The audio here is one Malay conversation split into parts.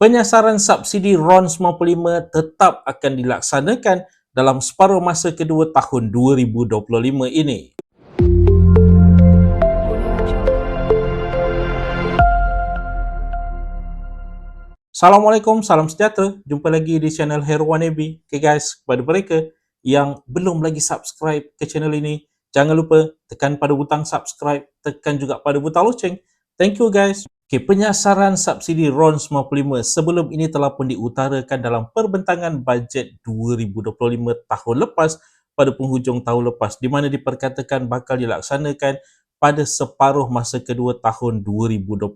Penyasaran subsidi RON 95 tetap akan dilaksanakan dalam separuh masa kedua tahun 2025 ini. Assalamualaikum, salam sejahtera. Jumpa lagi di channel Heroan AB. Okay guys, kepada mereka yang belum lagi subscribe ke channel ini, jangan lupa tekan pada butang subscribe, tekan juga pada butang loceng. Thank you guys. Okay, penyasaran subsidi RON 95 sebelum ini telah pun diutarakan dalam perbentangan bajet 2025 tahun lepas pada penghujung tahun lepas di mana diperkatakan bakal dilaksanakan pada separuh masa kedua tahun 2025.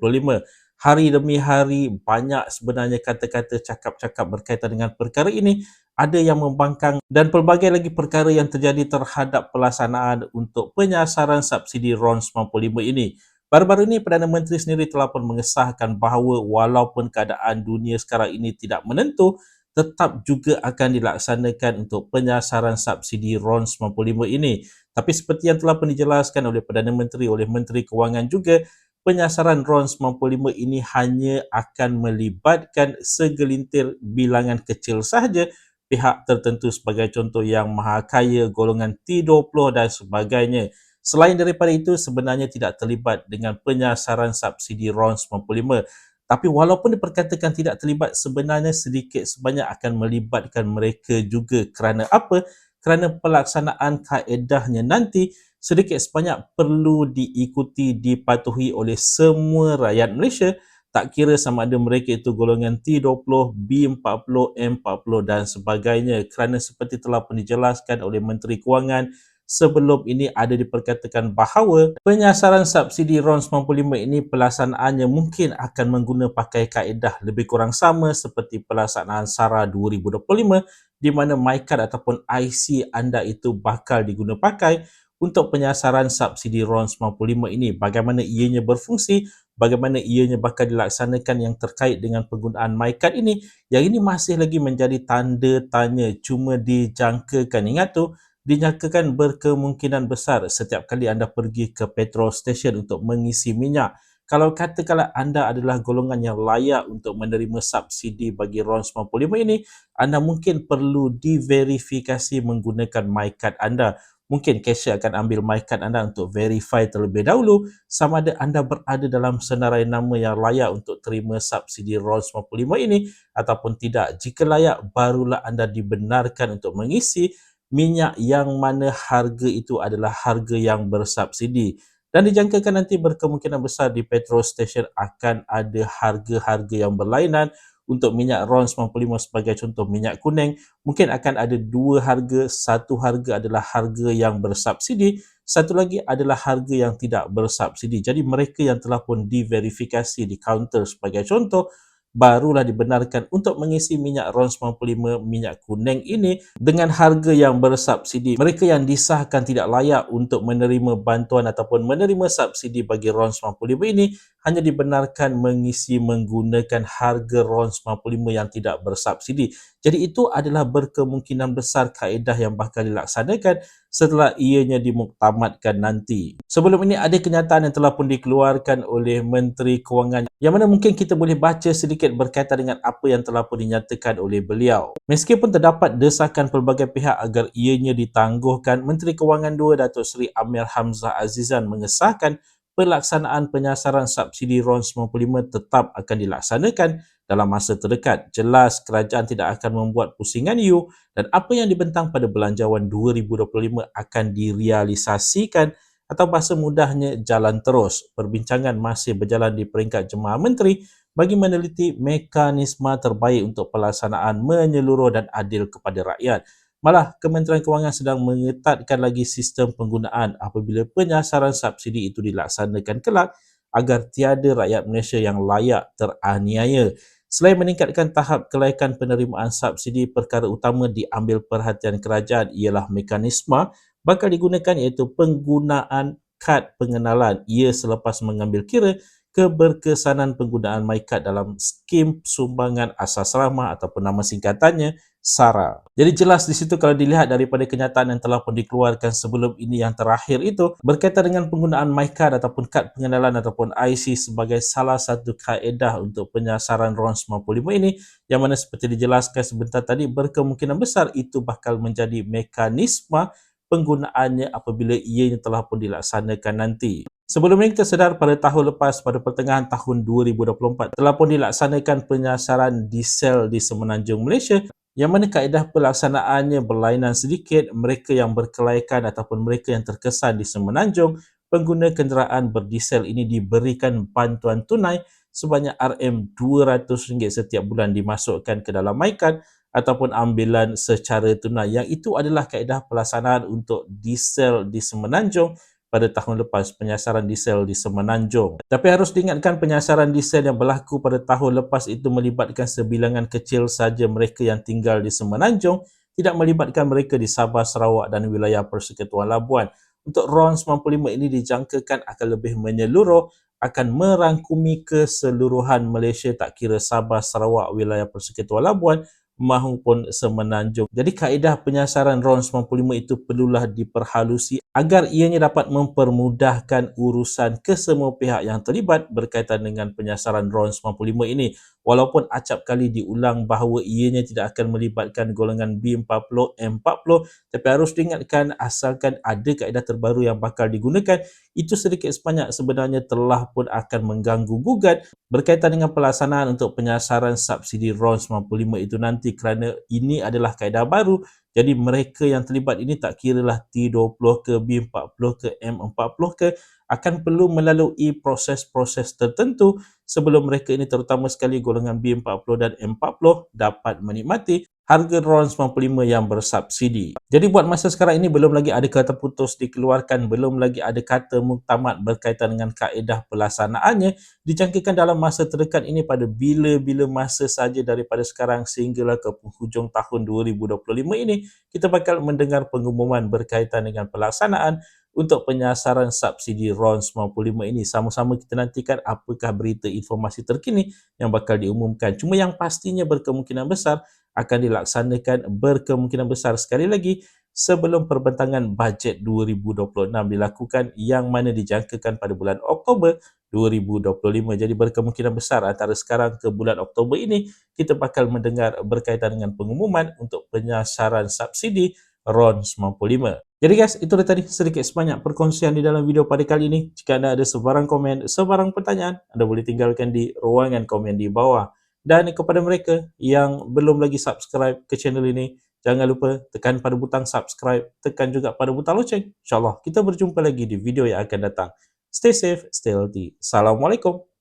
Hari demi hari banyak sebenarnya kata-kata cakap-cakap berkaitan dengan perkara ini ada yang membangkang dan pelbagai lagi perkara yang terjadi terhadap pelaksanaan untuk penyasaran subsidi RON 95 ini. Baru-baru ini Perdana Menteri sendiri telah pun mengesahkan bahawa walaupun keadaan dunia sekarang ini tidak menentu, tetap juga akan dilaksanakan untuk penyasaran subsidi RON 95 ini. Tapi seperti yang telah pun dijelaskan oleh Perdana Menteri, oleh Menteri Kewangan juga, penyasaran RON 95 ini hanya akan melibatkan segelintir bilangan kecil sahaja pihak tertentu sebagai contoh yang maha kaya, golongan T20 dan sebagainya. Selain daripada itu, sebenarnya tidak terlibat dengan penyasaran subsidi RON 95. Tapi walaupun diperkatakan tidak terlibat, sebenarnya sedikit sebanyak akan melibatkan mereka juga. Kerana apa? Kerana pelaksanaan kaedahnya nanti sedikit sebanyak perlu diikuti, dipatuhi oleh semua rakyat Malaysia tak kira sama ada mereka itu golongan T20, B40, M40 dan sebagainya kerana seperti telah pun dijelaskan oleh Menteri Kewangan sebelum ini ada diperkatakan bahawa penyasaran subsidi RON 95 ini pelaksanaannya mungkin akan mengguna pakai kaedah lebih kurang sama seperti pelaksanaan SARA 2025 di mana MyCard ataupun IC anda itu bakal diguna pakai untuk penyasaran subsidi RON 95 ini. Bagaimana ianya berfungsi, bagaimana ianya bakal dilaksanakan yang terkait dengan penggunaan MyCard ini. Yang ini masih lagi menjadi tanda tanya cuma dijangkakan. Ingat tu, dinyatakan berkemungkinan besar setiap kali anda pergi ke petrol station untuk mengisi minyak. Kalau katakanlah anda adalah golongan yang layak untuk menerima subsidi bagi RON 95 ini, anda mungkin perlu diverifikasi menggunakan MyCard anda. Mungkin cashier akan ambil MyCard anda untuk verify terlebih dahulu sama ada anda berada dalam senarai nama yang layak untuk terima subsidi RON 95 ini ataupun tidak. Jika layak, barulah anda dibenarkan untuk mengisi minyak yang mana harga itu adalah harga yang bersubsidi. Dan dijangkakan nanti berkemungkinan besar di petrol station akan ada harga-harga yang berlainan. Untuk minyak RON 95 sebagai contoh minyak kuning mungkin akan ada dua harga. Satu harga adalah harga yang bersubsidi. Satu lagi adalah harga yang tidak bersubsidi. Jadi mereka yang telah pun diverifikasi di kaunter sebagai contoh barulah dibenarkan untuk mengisi minyak RON 95 minyak kuning ini dengan harga yang bersubsidi. Mereka yang disahkan tidak layak untuk menerima bantuan ataupun menerima subsidi bagi RON 95 ini hanya dibenarkan mengisi menggunakan harga RON 95 yang tidak bersubsidi. Jadi itu adalah berkemungkinan besar kaedah yang bakal dilaksanakan setelah ianya dimuktamadkan nanti. Sebelum ini ada kenyataan yang telah pun dikeluarkan oleh Menteri Kewangan yang mana mungkin kita boleh baca sedikit berkaitan dengan apa yang telah pun dinyatakan oleh beliau. Meskipun terdapat desakan pelbagai pihak agar ianya ditangguhkan, Menteri Kewangan 2 Datuk Seri Amir Hamzah Azizan mengesahkan pelaksanaan penyasaran subsidi RON 95 tetap akan dilaksanakan dalam masa terdekat. Jelas kerajaan tidak akan membuat pusingan you dan apa yang dibentang pada belanjawan 2025 akan direalisasikan atau bahasa mudahnya jalan terus. Perbincangan masih berjalan di peringkat jemaah menteri bagi meneliti mekanisme terbaik untuk pelaksanaan menyeluruh dan adil kepada rakyat. Malah Kementerian Kewangan sedang mengetatkan lagi sistem penggunaan apabila penyasaran subsidi itu dilaksanakan kelak agar tiada rakyat Malaysia yang layak teraniaya. Selain meningkatkan tahap kelaikan penerimaan subsidi, perkara utama diambil perhatian kerajaan ialah mekanisme bakal digunakan iaitu penggunaan kad pengenalan ia selepas mengambil kira keberkesanan penggunaan MyCard dalam skim sumbangan asasrama ataupun nama singkatannya SARA. Jadi jelas di situ kalau dilihat daripada kenyataan yang telah pun dikeluarkan sebelum ini yang terakhir itu berkaitan dengan penggunaan MyCard ataupun kad pengenalan ataupun IC sebagai salah satu kaedah untuk penyasaran RON 95 ini yang mana seperti dijelaskan sebentar tadi berkemungkinan besar itu bakal menjadi mekanisme penggunaannya apabila ianya telah pun dilaksanakan nanti. Sebelum ini kita sedar pada tahun lepas pada pertengahan tahun 2024 telah pun dilaksanakan penyasaran diesel di Semenanjung Malaysia yang mana kaedah pelaksanaannya berlainan sedikit mereka yang berkelaikan ataupun mereka yang terkesan di Semenanjung pengguna kenderaan berdiesel ini diberikan bantuan tunai sebanyak RM200 setiap bulan dimasukkan ke dalam MyCard ataupun ambilan secara tunai. Yang itu adalah kaedah pelaksanaan untuk diesel di Semenanjung pada tahun lepas penyasaran diesel di Semenanjung. Tapi harus diingatkan penyasaran diesel yang berlaku pada tahun lepas itu melibatkan sebilangan kecil saja mereka yang tinggal di Semenanjung, tidak melibatkan mereka di Sabah, Sarawak dan wilayah Persekutuan Labuan. Untuk RON 95 ini dijangkakan akan lebih menyeluruh akan merangkumi keseluruhan Malaysia tak kira Sabah, Sarawak, wilayah Persekutuan Labuan maupun semenanjung. Jadi kaedah penyasaran RON 95 itu perlulah diperhalusi agar ianya dapat mempermudahkan urusan kesemua pihak yang terlibat berkaitan dengan penyasaran RON 95 ini. Walaupun acap kali diulang bahawa ianya tidak akan melibatkan golongan B40, M40 tapi harus diingatkan asalkan ada kaedah terbaru yang bakal digunakan itu sedikit sebanyak sebenarnya telah pun akan mengganggu gugat berkaitan dengan pelaksanaan untuk penyasaran subsidi RON 95 itu nanti kerana ini adalah kaedah baru jadi mereka yang terlibat ini tak kiralah T20 ke B40 ke M40 ke akan perlu melalui proses-proses tertentu sebelum mereka ini terutama sekali golongan B40 dan M40 dapat menikmati harga RON 95 yang bersubsidi. Jadi buat masa sekarang ini belum lagi ada kata putus dikeluarkan, belum lagi ada kata muktamad berkaitan dengan kaedah pelaksanaannya. Dijangkakan dalam masa terdekat ini pada bila-bila masa saja daripada sekarang sehinggalah ke penghujung tahun 2025 ini, kita bakal mendengar pengumuman berkaitan dengan pelaksanaan untuk penyasaran subsidi RON 95 ini. Sama-sama kita nantikan apakah berita informasi terkini yang bakal diumumkan. Cuma yang pastinya berkemungkinan besar akan dilaksanakan berkemungkinan besar sekali lagi sebelum perbentangan bajet 2026 dilakukan yang mana dijangkakan pada bulan Oktober 2025. Jadi berkemungkinan besar antara sekarang ke bulan Oktober ini kita bakal mendengar berkaitan dengan pengumuman untuk penyasaran subsidi RON 95. Jadi guys, itu tadi sedikit sebanyak perkongsian di dalam video pada kali ini. Jika anda ada sebarang komen, sebarang pertanyaan, anda boleh tinggalkan di ruangan komen di bawah. Dan kepada mereka yang belum lagi subscribe ke channel ini, jangan lupa tekan pada butang subscribe, tekan juga pada butang loceng. InsyaAllah kita berjumpa lagi di video yang akan datang. Stay safe, stay healthy. Assalamualaikum.